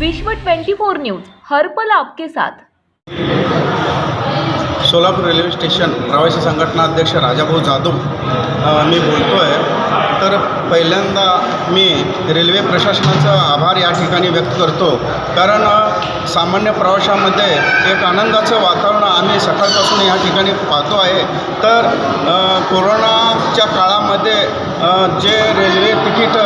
विश्व 24 न्यूज हर्पल आपके साथ. सोलापूर रेल्वे स्टेशन प्रवासी संघटना अध्यक्ष राजाभाऊ जाधव मी बोलतो आहे तर पहिल्यांदा मी रेल्वे प्रशासनाचा आभार या ठिकाणी व्यक्त करतो. कारण सामान्य प्रवाशामध्ये एक आनंदाचं वातावरण आम्ही सकाळपासून या ठिकाणी पाहतो आहे. तर कोरोनाच्या काळामध्ये जे रेल्वे तिकीट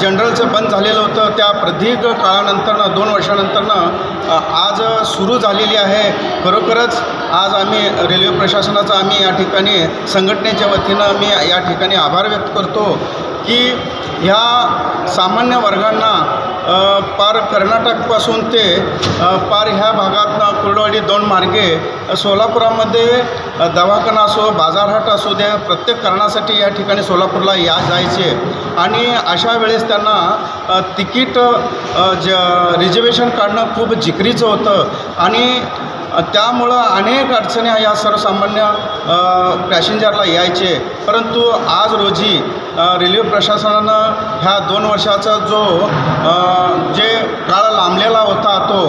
जनरलचं बंद झालेलं होतं. त्या प्रदीर्घ काळानंतरनं दोन वर्षानंतरनं आज सुरू झालेली आहे. खरोखरच आज आम्ही रेल्वे प्रशासनाचा आम्ही या ठिकाणी संघटनेच्या वतीनं मी या ठिकाणी आभार व्यक्त करतो की ह्या सामान्य वर्गांना पार कर्नाटकपासून ते पार ह्या भागात कुर्डवाडी दोन मार्गे सोलापुरामध्ये दवाखाना असो बाजारहाट असू द्या प्रत्येक कारणासाठी या ठिकाणी सोलापूरला या जायचे. आणि अशा वेळेस त्यांना तिकीट ज रिझर्वेशन काढणं खूप जिकरीचं होतं. आणि त्यामुळं अनेक अडचणी या सर्वसामान्य पॅसेंजरला यायचे. परंतु आज रोजी रेल्वे प्रशासनानं ह्या दोन वर्षाचा जो जे काळ लांबलेला होता तो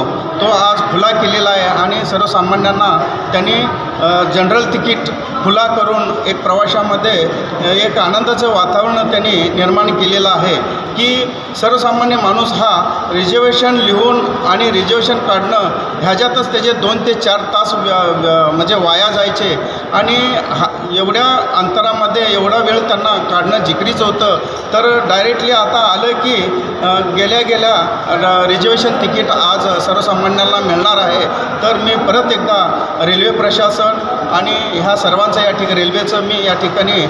तो आज खुला केलेला आहे आणि सर्वसामान्यांना त्यांनी जनरल तिकीट खुला करून एक प्रवाशामध्ये एक आनंदाचं वातावरण त्यांनी निर्माण केलेलं आहे की सर्वसामान्य माणूस हा रिझर्वेशन लिहून आणि रिझर्वेशन काढणं ह्याच्यातच त्याचे दोन ते चार तास म्हणजे वाया जायचे आणि हा एवढ्या अंतरामध्ये एवढा वेळ त्यांना काढणं जिकरीचं होतं. तर डायरेक्टली आता आलं की गेल्या गेल्या रिझर्वेशन तिकीट आज सर्वसामान्यांना मिळणार आहे. तर मी परत एकदा रेल्वे प्रशासन आणि ह्या सर्वांचं या ठिकाणी रेल्वेचं मी या ठिकाणी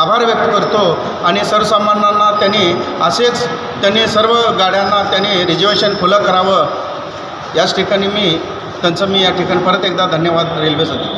आभार व्यक्त करतो. आणि सर्वसामान्यांना त्यांनी असेच त्यांनी सर्व गाड्यांना त्यांनी रिझर्वेशन खुलं करावं. याच ठिकाणी मी त्यांचं मी या ठिकाणी परत एकदा धन्यवाद रेल्वेसाठी